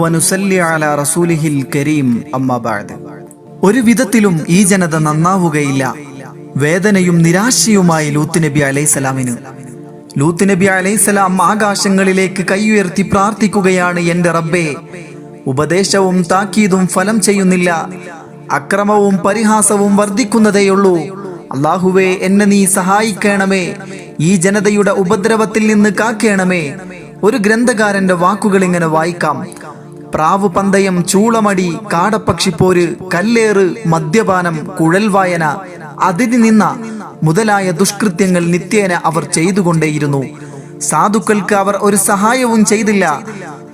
വനുസല്ലി അലാ റസൂലിഹിൽ കരീം അമ്മാ ബഅദ്. ഒരു വിധത്തിലും ഈ ജനത നന്നാവുകയില്ല. വേദനയും നിരാശയുമായി ലൂത്ത് നബി അലൈസലാമിന് ലൂത്ത് നബി അലൈസലാം ആകാശങ്ങളിലേക്ക് കൈയുയർത്തി പ്രാർത്ഥിക്കുകയാണ് എന്റെ റബ്ബേ. ഉപദേശവും താക്കീതും ഫലം ചെയ്യുന്നില്ല. അക്രമവും പരിഹാസവും വർദ്ധിക്കുന്നതേയുള്ളൂ. അള്ളാഹുവേ എന്നെ നീ സഹായിക്കണമേ. ഈ ജനതയുടെ ഉപദ്രവത്തിൽ നിന്ന് കാക്കേണമേ. ഒരു ഗ്രന്ഥകാരന്റെ വാക്കുകൾ ഇങ്ങനെ വായിക്കാം. പ്രാവ് പന്തയം ചൂളമടി കാടപ്പക്ഷിപ്പോര് കല്ലേറ് മദ്യപാനം കുഴൽ വായന അതിഥി നിന്ന മുതലായ ദുഷ്കൃത്യങ്ങൾ നിത്യേന അവർ ചെയ്തുകൊണ്ടേയിരുന്നു. സാധുക്കൾക്ക് അവർ ഒരു സഹായവും ചെയ്തില്ല.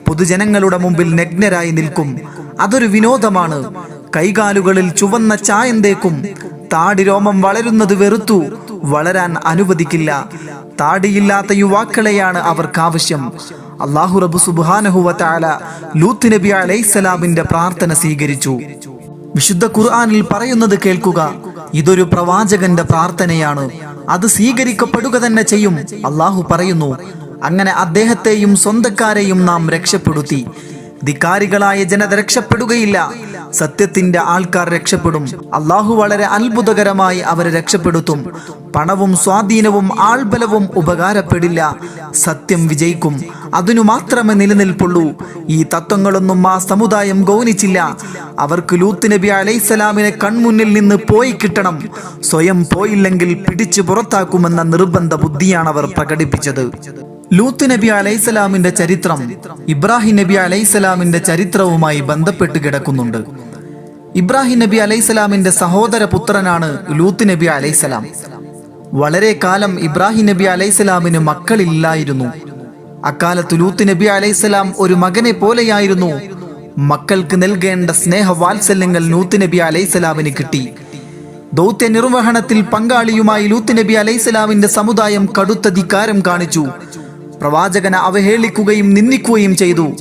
പൊതുജനങ്ങളുടെ മുമ്പിൽ നഗ്നരായി നിൽക്കും. അതൊരു വിനോദമാണ്. കൈകാലുകളിൽ ചുവന്ന ചായം തേക്കും. താടി രോമം വളരുന്നത് വെറുത്തു. വളരാൻ അനുവദിക്കില്ല. താടിയില്ലാത്ത യുവാക്കളെയാണ് അവർക്കാവശ്യം അള്ളാഹു റബു സുബാനഹുവ താല ലൂത്ത് നബി അലൈസലാമിന്റെ പ്രാർത്ഥന സ്വീകരിച്ചു. വിശുദ്ധ ഖുർആാനിൽ പറയുന്നത് കേൾക്കുക. ഇതൊരു പ്രവാചകന്റെ പ്രാർത്ഥനയാണ്. അത് സ്വീകരിക്കപ്പെടുക തന്നെ ചെയ്യും. അള്ളാഹു പറയുന്നു അങ്ങനെ അദ്ദേഹത്തെയും സ്വന്തക്കാരെയും നാം രക്ഷപ്പെടുത്തി. ധിക്കാരികളായ ജനത രക്ഷപ്പെടുകയില്ല. സത്യത്തിന്റെ ആൾക്കാർ രക്ഷപ്പെടും. അള്ളാഹു വളരെ അത്ഭുതകരമായി അവരെ രക്ഷപ്പെടുത്തും. പണവും സ്വാധീനവും ആൾബലവും ഉപകാരപ്പെടില്ല. സത്യം വിജയിക്കും. അതിനു മാത്രമേ നിലനിൽപ്പുള്ളൂ. ഈ തത്വങ്ങളൊന്നും ആ സമുദായം ഗൗനിച്ചില്ല. അവർക്ക് ലൂത്ത് നബി അലൈസലാമിനെ കൺമുന്നിൽ നിന്ന് പോയി കിട്ടണം. സ്വയം പോയില്ലെങ്കിൽ പിടിച്ചു പുറത്താക്കുമെന്ന നിർബന്ധ ബുദ്ധിയാണ് അവർ പ്രകടിപ്പിച്ചത്. ലൂത്ത് നബി അലൈസലാമിന്റെ ചരിത്രം ഇബ്രാഹിം നബി അലൈസലാമിന്റെ ചരിത്രവുമായി ബന്ധപ്പെട്ട് കിടക്കുന്നുണ്ട്. ഇബ്രാഹിം നബി അലൈസലാമിന്റെ സഹോദര പുത്രനാണ് ലൂത്ത് നബി അലൈസലാം വളരെ കാലം ഇബ്രാഹിം നബി അലൈസലാമിന് മക്കളില്ലായിരുന്നു. അക്കാലത്ത് ലൂത്ത് നബി അലൈസലാം ഒരു മകനെ പോലെയായിരുന്നു. മക്കൾക്ക് നൽകേണ്ട സ്നേഹ വാത്സല്യങ്ങൾ ലൂത്ത് നബി അലൈസലാമിന് കിട്ടി. ദൗത്യ നിർവഹണത്തിൽ പങ്കാളിയുമായി ലൂത്ത് നബി അലൈസലാമിന്റെ സമുദായം കടുത്ത ധിക്കാരം കാണിച്ചു. പ്രവാചകനെ അവഹേളിക്കുകയും നിന്ദിക്കുകയും ചെയ്തു.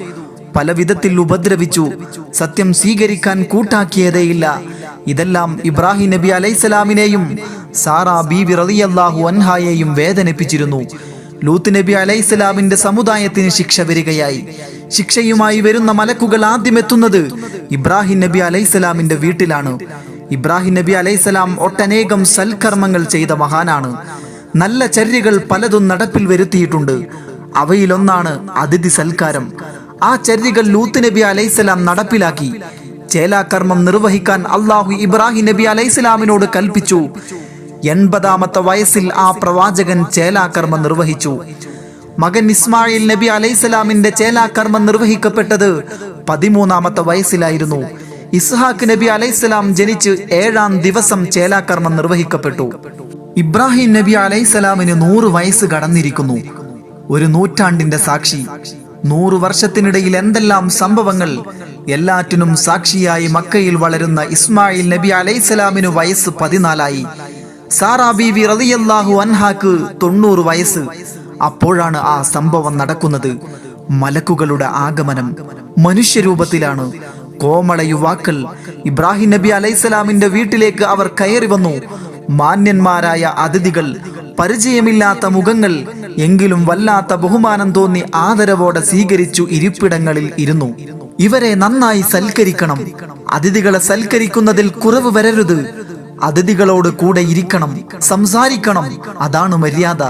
പല വിധത്തിൽ ഉപദ്രവിച്ചു. സത്യം സ്വീകരിക്കാൻ കൂട്ടാക്കിയതേയില്ല. ഇതെല്ലാം ഇബ്രാഹിം നബി അലൈസലാമിനെയും സാറാ ബി റളിയല്ലാഹു അൻഹായെയും വേദനിപ്പിച്ചിരുന്നു. ലൂത്ത് നബി അലൈസലാമിന്റെ സമുദായത്തിന് ശിക്ഷ വരികയായി. ശിക്ഷയുമായി വരുന്ന മലക്കുകൾ ആദ്യം എത്തുന്നത് ഇബ്രാഹിം നബി അലൈസലാമിന്റെ വീട്ടിലാണ്. ഇബ്രാഹിം നബി അലൈസലാം ഒട്ടനേകം സൽക്കർമ്മങ്ങൾ ചെയ്ത മഹാനാണ്. നല്ല ചര്യകൾ പലതും നടപ്പിൽ വരുത്തിയിട്ടുണ്ട്. അവയിലൊന്നാണ് അതിഥി സൽക്കാരം. ആ ചര്യകൾ ലൂത്ത് നബി അലൈസലാം നടപ്പിലാക്കി. ചേലാകർമ്മം നിർവഹിക്കാൻ അള്ളാഹു ഇബ്രാഹിം നബി അലൈസലാമിനോട് കൽപ്പിച്ചു. എൺപതാമത്തെ വയസ്സിൽ ആ പ്രവാചകൻ ചേലാകർമ്മം നിർവഹിച്ചു. മകൻ ഇസ്മായിൽ നബി അലൈസലാമിന്റെ ചേലാകർമ്മം നിർവഹിക്കപ്പെട്ടത് പതിമൂന്നാമത്തെ വയസ്സിലായിരുന്നു. ഇസ്ഹാഖ് നബി അലൈസലാം ജനിച്ച് ഏഴാം ദിവസം ചേലാകർമ്മം നിർവഹിക്കപ്പെട്ടു. ഇബ്രാഹിം നബി അലൈസലാമിന് നൂറ് വയസ്സ് കടന്നിരിക്കുന്നു. ഒരു നൂറ്റാണ്ടിന്റെ സാക്ഷി. നൂറു വർഷത്തിനിടയിൽ എന്തെല്ലാം സംഭവങ്ങൾ എല്ലാറ്റിനും സാക്ഷിയായി മക്കയിൽ വളരുന്ന ഇസ്മായിൽ നബി അലൈസലാമിന് വയസ്സ് പതിനാലായി. സാറാ ബീവി റളിയല്ലാഹു അൻഹാക്ക് തൊണ്ണൂറ് വയസ്സ്. അപ്പോഴാണ് ആ സംഭവം നടക്കുന്നത്. മലക്കുകളുടെ ആഗമനം മനുഷ്യരൂപത്തിലാണ്. കോമള യുവാക്കൾ ഇബ്രാഹിം നബി അലൈസലാമിന്റെ വീട്ടിലേക്ക് അവർ കയറി വന്നു. മാന്യന്മാരായ അതിഥികൾ പരിചയമില്ലാത്ത മുഖങ്ങൾ എങ്കിലും വല്ലാത്ത ബഹുമാനം തോന്നി ആദരവോടെ സ്വീകരിച്ചു ഇരിപ്പിടങ്ങളിൽ ഇരുന്നു. ഇവരെ നന്നായി സൽക്കരിക്കണം. അതിഥികളെ സൽക്കരിക്കുന്നതിൽ കുറവ് വരരുത്. അതിഥികളോട് കൂടെ ഇരിക്കണം സംസാരിക്കണം. അതാണ് മര്യാദ.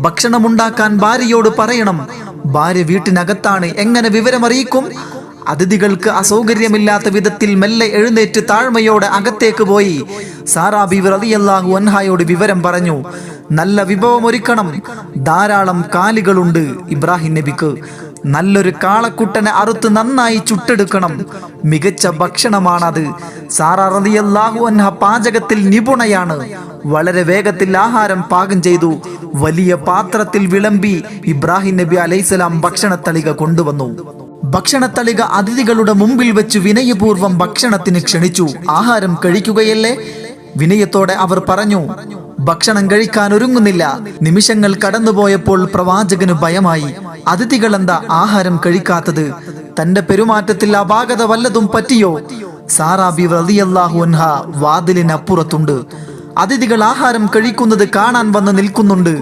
ഭക്ഷണമുണ്ടാക്കാൻ ഭാര്യയോട് പറയണം. ഭാര്യ വീട്ടിനകത്താണ് എങ്ങനെ വിവരമറിയിക്കും? അതിഥികൾക്ക് അസൗകര്യമില്ലാത്ത വിധത്തിൽ മെല്ലെ എഴുന്നേറ്റ് താഴ്മയോടെ അകത്തേക്ക് പോയി. സാറാബി റതിയല്ലാഹു അൻഹായോട് വിവരം പറഞ്ഞു നല്ല വിഭവം ഒരുക്കണം ധാരാളം കാലികളുണ്ട് ഇബ്രാഹിം നബിക്ക്. നല്ലൊരു കാളക്കുട്ടനെ അറുത്ത് നന്നായി ചുട്ടെടുക്കണം. മികച്ച ഭക്ഷണമാണത്. സാറാ റതിയല്ലാഹു അൻഹ പാചകത്തിൽ നിപുണയാണ്. വളരെ വേഗത്തിൽ ആഹാരം പാകം ചെയ്തു. വലിയ പാത്രത്തിൽ വിളമ്പി ഇബ്രാഹിം നബി അലൈഹിസ്സലാം ഭക്ഷണത്തളിക കൊണ്ടുവന്നു. ഭക്ഷണത്തളിക അതിഥികളുടെ മുമ്പിൽ വെച്ച് വിനയപൂർവം ഭക്ഷണത്തിന് ക്ഷണിച്ചു. ആഹാരം കഴിക്കുകയല്ലേ? വിനയത്തോടെ അവർ പറഞ്ഞു ഭക്ഷണം കഴിക്കാൻ ഒരുങ്ങുന്നില്ല. നിമിഷങ്ങൾ കടന്നുപോയപ്പോൾ പ്രവാചകന് ഭയമായി. അതിഥികൾ എന്താ ആഹാരം കഴിക്കാത്തത്? തന്റെ പെരുമാറ്റത്തിൽ അപാകത വല്ലതും പറ്റിയോ? സാറാബി റളിയല്ലാഹു അൻഹ വാതിലിനപ്പുറത്തുണ്ട്. അതിഥികൾ ആഹാരം കഴിക്കുന്നത് കാണാൻ വന്ന് നിൽക്കുന്നുണ്ട്.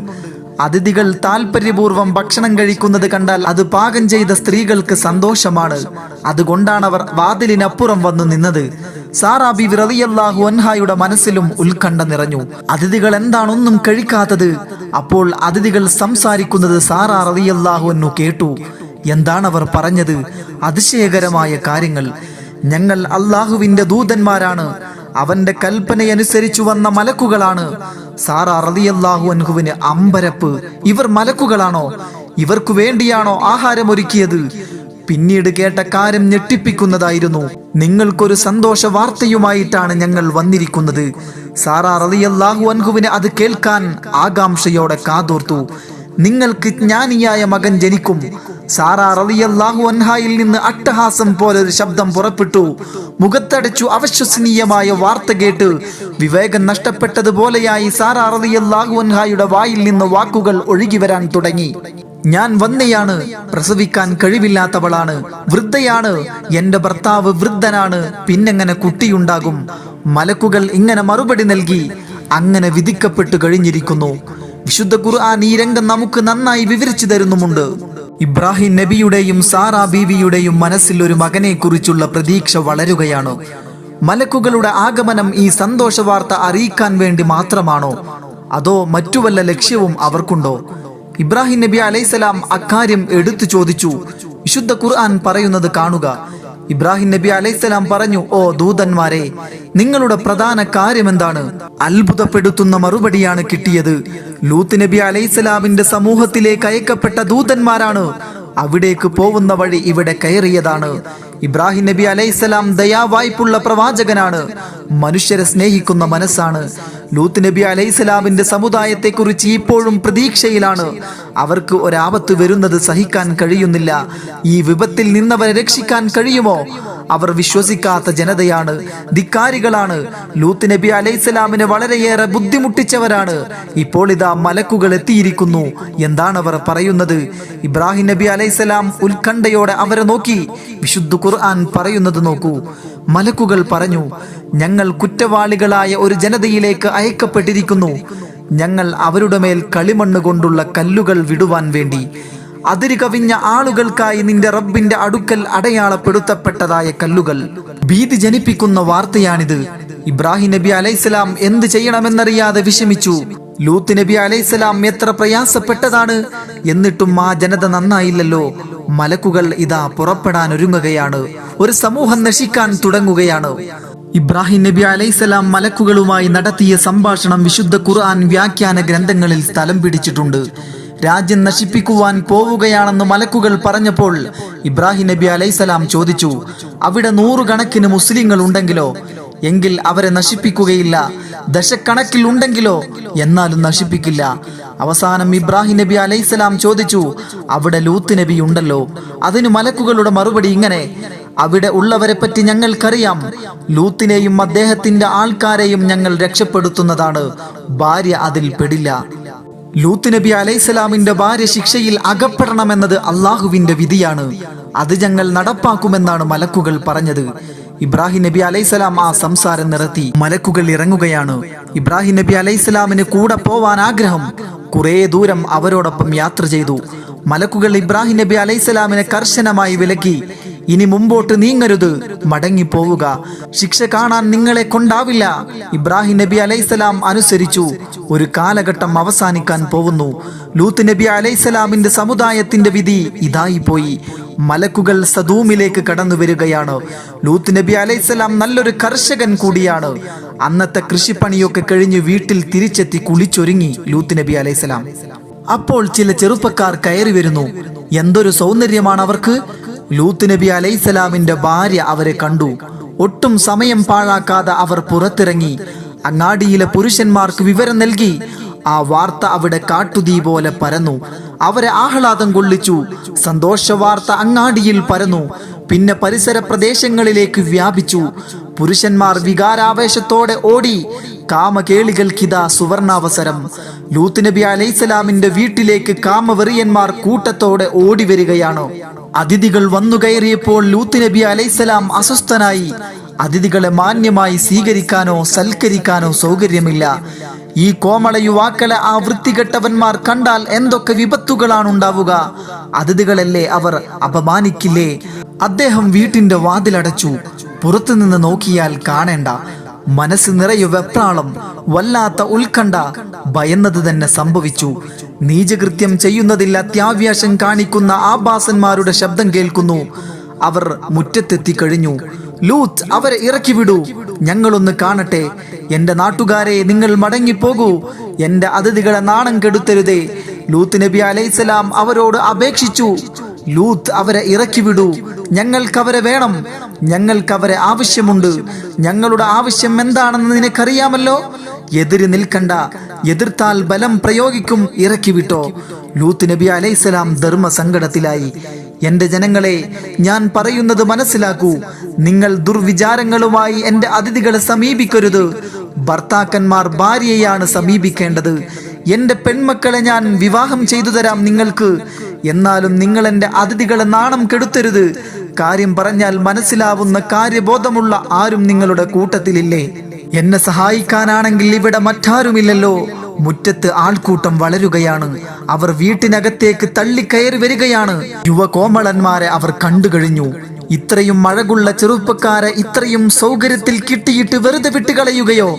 അതിഥികൾ താല്പര്യപൂർവം ഭക്ഷണം കഴിക്കുന്നത് കണ്ടാൽ അത് പാകം ചെയ്ത സ്ത്രീകൾക്ക് സന്തോഷമാണ്. അതുകൊണ്ടാണ് അവർ വാതിലിനപ്പുറം വന്നു നിന്നത്. സാറാബി റളിയല്ലാഹു അൻഹായുടെ മനസ്സിലും ഉത്കണ്ഠ നിറഞ്ഞു. അതിഥികൾ എന്താണൊന്നും കഴിക്കാത്തത്? അപ്പോൾ അതിഥികൾ സംസാരിക്കുന്നത് സാറാ റളിയല്ലാഹു അന്നു കേട്ടു. എന്താണ് അവർ പറഞ്ഞത്? അതിശയകരമായ കാര്യങ്ങൾ. ഞങ്ങൾ അള്ളാഹുവിന്റെ ദൂതന്മാരാണ്. അവന്റെ കൽപ്പനയനുസരിച്ചു വന്ന മലക്കുകളാണ്. സാറ റതിയല്ലാഹു അൻഹുവിന് അമ്പരപ്പ്. ഇവർ മലക്കുകളാണോ? ഇവർക്കു വേണ്ടിയാണോ ആഹാരം ഒരുക്കിയത് പിന്നീട് കേട്ട കാര്യം ഞെട്ടിപ്പിക്കുന്നതായിരുന്നു. നിങ്ങൾക്കൊരു സന്തോഷ വാർത്തയുമായിട്ടാണ് ഞങ്ങൾ വന്നിരിക്കുന്നത്. സാറ റതിയല്ലാഹു അൻഹുവിന് അത് കേൾക്കാൻ ആകാംക്ഷയോടെ കാതോർത്തു. നിങ്ങൾക്ക് ജ്ഞാനിയായ മകൻ ജനിക്കും. സാറ റളിയല്ലാഹു അൻഹായിൽ നിന്ന് അട്ടഹാസം പോലെ ഒരു ശബ്ദം പുറപ്പെട്ടു. മുഖത്തടച്ചു അവിശ്വസനീയമായ വാർത്ത കേട്ട് വിവേകം നഷ്ടപ്പെട്ടതുപോലെയായി സാറാ റളിയല്ലാഹു അൻഹായുടെ വായിൽ നിന്ന് വാക്കുകൾ ഒഴുകി വരാൻ തുടങ്ങി. ഞാൻ വന്നയാണ് പ്രസവിക്കാൻ കഴിവില്ലാത്തവളാണ് വൃദ്ധയാണ് എന്റെ ഭർത്താവ് വൃദ്ധനാണ് പിന്നെങ്ങനെ കുട്ടിയുണ്ടാകും. മലക്കുകൾ ഇങ്ങനെ മറുപടി നൽകി അങ്ങനെ വിധിക്കപ്പെട്ടു കഴിഞ്ഞിരിക്കുന്നു. വിശുദ്ധ ഖുർആൻ ഈ രംഗം നമുക്ക് നന്നായി വിവരിച്ചു തരുന്നുമുണ്ട്. ഇബ്രാഹിം നബിയുടെയും സാറാ ബീവിയുടെയും മനസ്സിൽ ഒരു മകനെ കുറിച്ചുള്ള പ്രതീക്ഷ വളരുകയാണ്? മലക്കുകളുടെ ആഗമനം ഈ സന്തോഷ വാർത്ത അറിയിക്കാൻ വേണ്ടി മാത്രമാണോ? അതോ മറ്റു വല്ല ലക്ഷ്യവും അവർക്കുണ്ടോ? ഇബ്രാഹിം നബി അലൈസലാം അക്കാര്യം എടുത്തു ചോദിച്ചു. വിശുദ്ധ ഖുർആൻ പറയുന്നത് കാണുക. ഇബ്രാഹിം നബി അലൈഹിസ്സലാം പറഞ്ഞു ഓ ദൂതന്മാരെ നിങ്ങളുടെ പ്രധാന കാര്യം എന്താണ് അത്ഭുതപ്പെടുത്തുന്ന മറുപടിയാണ് കിട്ടിയത്. ലൂത്ത് നബി അലൈഹിസ്സലാമിന്റെ സമൂഹത്തിലേക്ക് അയക്കപ്പെട്ട ദൂതന്മാരാണ്. അവിടേക്ക് പോകുന്ന വഴി ഇവിടെ കയറിയതാണ്. ഇബ്രാഹിം നബി അലൈഹിസ്സലാം ദയാവായ്പുള്ള പ്രവാചകനാണ്. മനുഷ്യരെ സ്നേഹിക്കുന്ന മനസ്സാണ്. ലൂത്ത് നബി അലൈഹിസ്സലാമിന്റെ സമുദായത്തെക്കുറിച്ച് ഇപ്പോഴും പ്രതീക്ഷയിലാണ്. അവർക്ക് ഒരാപത്ത് വരുന്നത് സഹിക്കാൻ കഴിയുന്നില്ല. ഈ വിപത്തിൽ നിന്നവരെ രക്ഷിക്കാൻ കഴിയുമോ? അവർ വിശ്വസിക്കാത്ത ജനതയാണ്. ധിക്കാരികളാണ്. ലൂത്ത് നബി അലൈഹിസ്സലാമിനെ വളരെയേറെ ബുദ്ധിമുട്ടിച്ചവരാണ്. ഇപ്പോൾ ഇതാ മലക്കുകൾ എത്തിയിരിക്കുന്നു. എന്താണ് അവർ പറയുന്നത്? ഇബ്രാഹിം നബി അലൈഹിസ്സലാം ഉത്കണ്ഠയോടെ അവരെ നോക്കി. വിശുദ്ധ ഖുർആൻ പറയുന്നത് നോക്കൂ. മലക്കുകൾ പറഞ്ഞു ഞങ്ങൾ കുറ്റവാളികളായ ഒരു ജനതയിലേക്ക് അയക്കപ്പെട്ടിരിക്കുന്നു. ഞങ്ങൾ അവരുടെ മേൽ കളിമണ്ണ് കൊണ്ടുള്ള കല്ലുകൾ വിടുവാൻ വേണ്ടി. അതിര് കവിഞ്ഞ ആളുകൾക്കായി നിന്റെ റബ്ബിന്റെ അടുക്കൽ അടയാളപ്പെടുത്തപ്പെട്ടതായ കല്ലുകൾ. ഭീതി ജനിപ്പിക്കുന്ന വാർത്തയാണിത്. ഇബ്രാഹിം നബി അലൈഹിസ്സലാം എന്ത് ചെയ്യണമെന്നറിയാതെ വിഷമിച്ചു. ലൂത്ത് നബി അലൈഹിസ്സലാം എത്ര പ്രയാസപ്പെട്ടതാണ്. എന്നിട്ടും ആ ജനത നന്നായില്ലല്ലോ. മലക്കുകൾ ഇതാ പുറപ്പെടാൻ ഒരുങ്ങുകയാണ്. ഒരു സമൂഹം നശിക്കാൻ തുടങ്ങുകയാണ്. ഇബ്രാഹിം നബി അലൈസലാം മലക്കുകളുമായി നടത്തിയ സംഭാഷണം വിശുദ്ധ ഖുർആൻ വ്യാഖ്യാന ഗ്രന്ഥങ്ങളിൽ സ്ഥലം പിടിച്ചിട്ടുണ്ട്. രാജ്യം നശിപ്പിക്കുവാൻ പോവുകയാണെന്ന് മലക്കുകൾ പറഞ്ഞപ്പോൾ ഇബ്രാഹിം നബി അലൈസലാം ചോദിച്ചു അവിടെ നൂറുകണക്കിന് മുസ്ലിങ്ങൾ ഉണ്ടെങ്കിലോ? എങ്കിൽ അവരെ നശിപ്പിക്കുകയില്ല. ദശക്കണക്കിൽ ഉണ്ടെങ്കിലോ? എന്നാലും നശിപ്പിക്കില്ല. അവസാനം ഇബ്രാഹിം നബി അലൈസലാം ചോദിച്ചു അവിടെ ലൂത്ത് നബി ഉണ്ടല്ലോ. അതിന് മലക്കുകളുടെ മറുപടി ഇങ്ങനെ അവിടെ ഉള്ളവരെ പറ്റി ഞങ്ങൾക്കറിയാം. ലൂത്തിനെയും അദ്ദേഹത്തിന്റെ ആൾക്കാരെയും ഞങ്ങൾ രക്ഷപ്പെടുത്തുന്നതാണ്. ഭാര്യ അതിൽ പെടില്ല. ലൂത്ത് നബി അലൈഹിസ്സലാമിന്റെ ഭാര്യ ശിക്ഷയിൽ അകപ്പെടണമെന്നത് അള്ളാഹുവിന്റെ വിധിയാണ്. അത് ഞങ്ങൾ നടപ്പാക്കുമെന്നാണ് മലക്കുകൾ പറഞ്ഞത്. ഇബ്രാഹിം നബി അലൈഹിസ്സലാം ആ സംസാരം നിറത്തി മലക്കുകൾ ഇറങ്ങുകയാണ്. ഇബ്രാഹിം നബി അലൈഹിസ്സലാമിന് കൂടെ പോവാൻ ആഗ്രഹം കുറേ ദൂരം അവരോടൊപ്പം യാത്ര ചെയ്തു. മലക്കുകൾ ഇബ്രാഹിം നബി അലൈഹിസ്സലാമിനെ കർശനമായി വിലക്കി. ഇനി മുമ്പോട്ട് നീങ്ങരുത്. മടങ്ങി പോവുക ശിക്ഷ കാണാൻ നിങ്ങളെ കൊണ്ടാവില്ല. ഇബ്രാഹിം നബി അലൈഹിസ്സലാം അനുസരിച്ചു. ഒരു കാലഘട്ടം അവസാനിക്കാൻ പോകുന്നു. ലൂത്ത് നബി അലൈഹിസ്സലാമിന്റെ സമുദായത്തിന്റെ വിധി ഇതായി പോയി മലക്കുകൾ സദൂമിലേക്ക് കടന്നു വരികയാണ്. ലൂത്ത് നബി അലൈഹിസ്സലാം നല്ലൊരു കർഷകൻ കൂടിയാണ്. അന്നത്തെ കൃഷിപ്പണിയൊക്കെ കഴിഞ്ഞ് വീട്ടിൽ തിരിച്ചെത്തി കുളിച്ചൊരുങ്ങി ലൂത്ത് നബി അലൈഹിസ്സലാം. അപ്പോൾ ചില ചെറുപ്പക്കാർ കയറി വരുന്നു. എന്തൊരു സൗന്ദര്യമാണ് അവർക്ക്. ലൂത്ത് നബി അലൈസലാമിന്റെ ഭാര്യ അവരെ കണ്ടു. ഒട്ടും സമയം പാഴാക്കാതെ അവർ പുറത്തിറങ്ങി. അങ്ങാടിയിലെ പുരുഷന്മാർക്ക് വിവരം നൽകി. ആ വാർത്ത അവിടെ കാട്ടുതീ പോലെ പരന്നു. അവരെ ആഹ്ലാദം കൊള്ളിച്ചു. സന്തോഷ വാർത്ത അങ്ങാടിയിൽ പരന്നു. പിന്നെ പരിസര പ്രദേശങ്ങളിലേക്ക് വ്യാപിച്ചു. പുരുഷന്മാർ വികാരാവേശത്തോടെ ഓടി. കാമകേളികൾക്കിതാ സുവർണാവസരം. ലൂത്ത് നബി അലൈസലാമിന്റെ വീട്ടിലേക്ക് കാമവെറിയന്മാർ കൂട്ടത്തോടെ ഓടി വരികയാണ്. അതിഥികൾ വന്നു കയറിയപ്പോൾ ലൂത്ത് നബി അലൈസലാം അസ്വസ്ഥനായി. അതിഥികളെ മാന്യമായി സ്വീകരിക്കാനോ സൽക്കരിക്കാനോ സൗകര്യമില്ല. ഈ കോമള യുവാക്കളെ ആ വൃത്തികെട്ടവന്മാർ കണ്ടാൽ എന്തൊക്കെ വിപത്തുകളാണ് ഉണ്ടാവുക അതിഥികളല്ലേ അവർ? അപമാനിക്കില്ലേ? അദ്ദേഹം വീട്ടിന്റെ വാതിലടച്ചു. പുറത്തുനിന്ന് നോക്കിയാൽ കാണേണ്ട. മനസ്സ് നിറയെ വെപ്രാളം വല്ലാത്ത ഉത്കണ്ഠ ഭയന്നത് തന്നെ സംഭവിച്ചു. നീചകൃത്യം ചെയ്യുന്നതിൽ അത്യാവശ്യം കാണിക്കുന്ന ആഭാസന്മാരുടെ ശബ്ദം കേൾക്കുന്നു. അവർ മുറ്റത്തെത്തി കഴിഞ്ഞു. ലൂത്ത് അവരെ ഇറക്കി വിടൂ. ഞങ്ങളൊന്ന് കാണട്ടെ. എന്റെ നാട്ടുകാരെ നിങ്ങൾ മടങ്ങിപ്പോകൂ. എന്റെ അതിഥികളെ നാണം കെടുത്തരുതേ. ലൂത്ത് നബി അലൈസലാം അവരോട് അപേക്ഷിച്ചു. ലൂത്ത് അവരെ ഇറക്കി വിടൂ. ഞങ്ങൾക്കവരെ വേണം. ഞങ്ങൾക്കവരെ ആവശ്യമുണ്ട്. ഞങ്ങളുടെ ആവശ്യം എന്താണെന്ന് നിനക്കറിയാമല്ലോ? എതിര് നിൽക്കണ്ട. എതിർത്താൽ ബലം പ്രയോഗിക്കും. ഇറക്കി വിട്ടോ. ലൂത്ത് നബി അലൈസലാം ധർമ്മ സങ്കടത്തിലായി എന്റെ ജനങ്ങളെ ഞാൻ പറയുന്നത് മനസ്സിലാക്കൂ. നിങ്ങൾ ദുർവിചാരങ്ങളുമായി എന്റെ അതിഥികളെ സമീപിക്കരുത്. ഭർത്താക്കന്മാർ ഭാര്യയെയാണ് സമീപിക്കേണ്ടത്. എന്റെ പെൺമക്കളെ ഞാൻ വിവാഹം ചെയ്തു തരാം നിങ്ങൾക്ക്. എന്നാലും നിങ്ങൾ എന്റെ അതിഥികളെ നാണം കെടുത്തരുത്. കാര്യം പറഞ്ഞാൽ മനസ്സിലാവുന്ന കാര്യബോധമുള്ള ആരും നിങ്ങളുടെ കൂട്ടത്തിലില്ലേ? എന്നെ സഹായിക്കാനാണെങ്കിൽ ഇവിടെ മറ്റാരുമില്ലല്ലോ. മുറ്റത്ത് ആൾക്കൂട്ടം വളരുകയാണ്. അവർ വീട്ടിനകത്തേക്ക് തള്ളിക്കയറി വരികയാണ്. യുവകോമളന്മാരെ അവർ കണ്ടുകഴിഞ്ഞു ഇത്രയും മഴകുള്ള ചെറുപ്പക്കാരെ ഇത്രയും സൗകര്യത്തിൽ കിട്ടിയിട്ട് വെറുതെ വിട്ടുകളയുകയോ?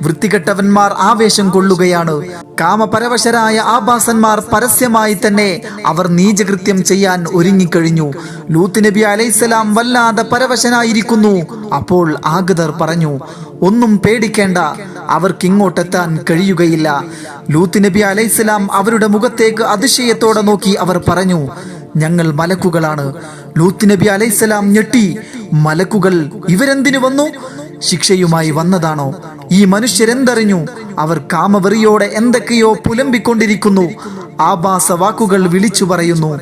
വൃത്തികെട്ടവന്മാർ ആവേശം കൊള്ളുകയാണ്. കാമപരവശരായ ആഭാസന്മാർ പരസ്യമായി തന്നെ അവർ നീചകൃത്യം ചെയ്യാൻ ഒരുങ്ങിക്കഴിഞ്ഞു. ലൂത്ത് നബി അലൈസലാം വല്ലാതെ പരവശനായിരിക്കുന്നു. അപ്പോൾ ആഗതർ പറഞ്ഞു ഒന്നും പേടിക്കേണ്ട അവർക്ക് ഇങ്ങോട്ടെത്താൻ കഴിയുകയില്ല. ലൂത്ത് നബി അലൈസലാം അവരുടെ മുഖത്തേക്ക് അതിശയത്തോടെ നോക്കി അവർ പറഞ്ഞു ഞങ്ങൾ മലക്കുകളാണ്. ലൂത്ത് നബി അലൈസലാം ഞെട്ടി മലക്കുകൾ ഇവരെന്തിനു വന്നു? ശിക്ഷയുമായി വന്നതാണോ? ഈ മനുഷ്യരെന്തറിഞ്ഞു? അവർ കാമവെറിയോടെ എന്തൊക്കെയോ പുലമ്പിക്കൊണ്ടിരിക്കുന്നു. ആഭാസ വാക്കുകൾ വിളിച്ചു പറയുന്നു.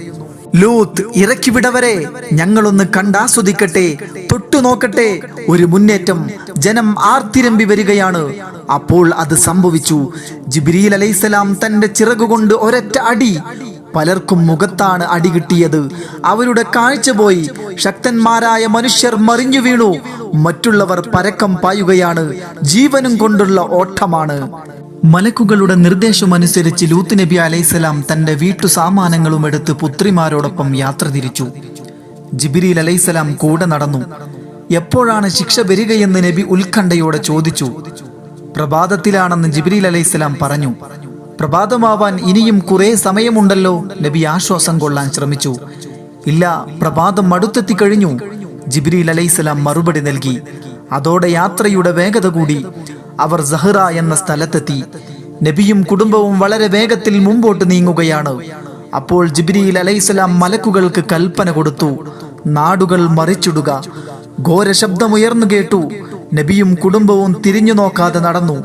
ലൂത്ത് ഇറക്കിവിടവരെ ഞങ്ങളൊന്ന് കണ്ടാസ്വദിക്കട്ടെ. തൊട്ടു നോക്കട്ടെ. ഒരു മുന്നേറ്റം. ജനം ആർത്തിരമ്പി വരികയാണ്. അപ്പോൾ അത് സംഭവിച്ചു. ജിബ്രീൽ അലൈസലാം തന്റെ ചിറകുകൊണ്ട് ഒരൊറ്റ അടി പലർക്കും മുഖത്താണ് അടികിട്ടിയത് അവരുടെ കാഴ്ച പോയി. ശക്തന്മാരായ മനുഷ്യർ മറിഞ്ഞു വീണു. മറ്റുള്ളവർ പരക്കം പായുകയാണ്. ജീവനും കൊണ്ടുള്ള ഓട്ടമാണ്. മലക്കുകളുടെ നിർദ്ദേശമനുസരിച്ച് ലൂത്ത് നബി അലൈസലാം തന്റെ വീട്ടു സാമാനങ്ങളും എടുത്ത് പുത്രിമാരോടൊപ്പം യാത്ര തിരിച്ചു. ജിബിരിൽ അലൈസലാം കൂടെ നടന്നു. എപ്പോഴാണ് ശിക്ഷ വരികയെന്ന് നബി ഉത്കണ്ഠയോടെ ചോദിച്ചു. പ്രഭാതത്തിലാണെന്ന് ജിബ്രീൽ അലൈസലാം പറഞ്ഞു. പ്രഭാതമാവാൻ ഇനിയും കുറെ സമയമുണ്ടല്ലോ. നബി ആശ്വാസം കൊള്ളാൻ ശ്രമിച്ചു. ഇല്ല പ്രഭാതം അടുത്തെത്തി കഴിഞ്ഞു. ജിബ്രീൽ അലൈഹിസ്സലാം മറുപടി നൽകി. അതോടെ യാത്രയുടെ വേഗത കൂടി. അവർ സഹ്റ എന്ന സ്ഥലത്തെത്തി. നബിയും കുടുംബവും വളരെ വേഗത്തിൽ മുമ്പോട്ട് നീങ്ങുകയാണ്. അപ്പോൾ ജിബ്രീൽ അലൈഹിസ്സലാം മലക്കുകൾക്ക് കൽപ്പന കൊടുത്തു. നാടുകൾ മറിച്ചിടുക. ഘോര ശബ്ദമുയർന്നു കേട്ടു. നബിയും കുടുംബവും തിരിഞ്ഞു നോക്കാതെ നടന്നു.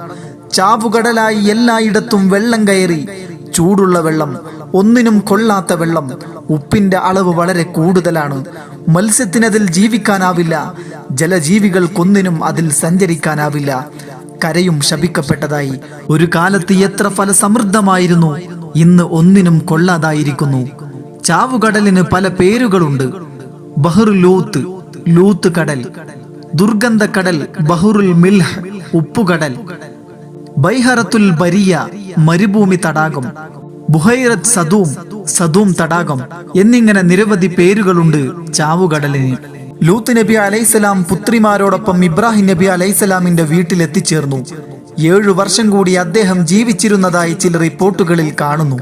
ചാവുകടലായി എല്ലായിടത്തും വെള്ളം കയറി. ചൂടുള്ള വെള്ളം ഒന്നിനും കൊള്ളാത്ത വെള്ളം. ഉപ്പിന്റെ അളവ് വളരെ കൂടുതലാണ്. മത്സ്യത്തിനതിൽ ജീവിക്കാനാവില്ല. ജലജീവികൾക്കൊന്നിനും അതിൽ സഞ്ചരിക്കാനാവില്ല. കരയും ശപിക്കപ്പെട്ടതായി. ഒരു കാലത്ത് എത്ര ഫലസമൃദ്ധമായിരുന്നു. ഇന്ന് ഒന്നിനും കൊള്ളാതായിരിക്കുന്നു. ചാവുകടലിന് പല പേരുകളുണ്ട്. ബഹ്റു ലൂത്ത് ലൂത്ത് കടൽ. ദുർഗന്ധ കടൽ ബഹുറുൽ മിൽഹ് ഉപ്പുകടൽ. ബൈഹറത്തുൽ ബരിയ മരുഭൂമി തടാകം ബുഹൈറത്ത് സദൂം സദൂം തടാകം എന്നിങ്ങനെ നിരവധി പേരുകളുണ്ട് ചാവുകടലിന്. ലൂത്ത് നബി അലൈസലാം പുത്രിമാരോടൊപ്പം ഇബ്രാഹിം നബി അലൈസലാമിന്റെ വീട്ടിൽ എത്തിച്ചേർന്നു. ഏഴു വർഷം കൂടി അദ്ദേഹം ജീവിച്ചിരുന്നതായി ചില റിപ്പോർട്ടുകളിൽ കാണുന്നു.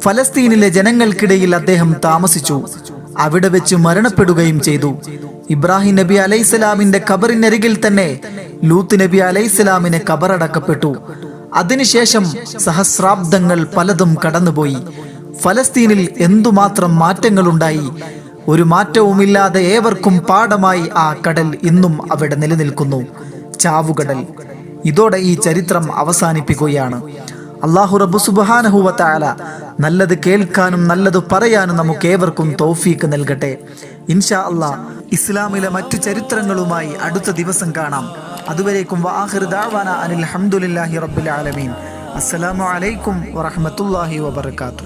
ഫലസ്തീനിലെ ജനങ്ങൾക്കിടയിൽ അദ്ദേഹം താമസിച്ചു. അവിടെ വെച്ച് മരണപ്പെടുകയും ചെയ്തു. ഇബ്രാഹിം നബി അലൈഹിസ്സലാമിന്റെ ഖബറിനരികിൽ തന്നെ ലൂത്ത് നബി അലൈഹിസ്സലാമിനെ ഖബറടക്കപ്പെട്ടു. അതിനുശേഷം സഹസ്രാബ്ദങ്ങൾ പലതും കടന്നുപോയി. ഫലസ്തീനിൽ എന്തുമാത്രം മാറ്റങ്ങളുണ്ടായി? ഒരു മാറ്റവുമില്ലാതെ ഏവർക്കും പാഠമായി ആ കടൽ ഇന്നും അവിടെ നിലനിൽക്കുന്നു. ചാവുകടൽ. ഇതോടെ ഈ ചരിത്രം അവസാനിപ്പിക്കുകയാണ്. അള്ളാഹു റബ്ബു സുബാനഹുവ നല്ലത് കേൾക്കാനും നല്ലത് പറയാനും നമുക്ക് ഏവർക്കും തൗഫീക്ക് നൽകട്ടെ. ഇൻഷാ അള്ളാ ഇസ്ലാമിലെ മറ്റു ചരിത്രങ്ങളുമായി അടുത്ത ദിവസം കാണാം. അതുവരേക്കും അനിൽ ഹംദുലില്ലാഹി റബ്ബിൽ ആലമീൻ. അസ്സലാമു അലൈക്കും വറഹ്മത്തുള്ളാഹി വബർക്കാത്തു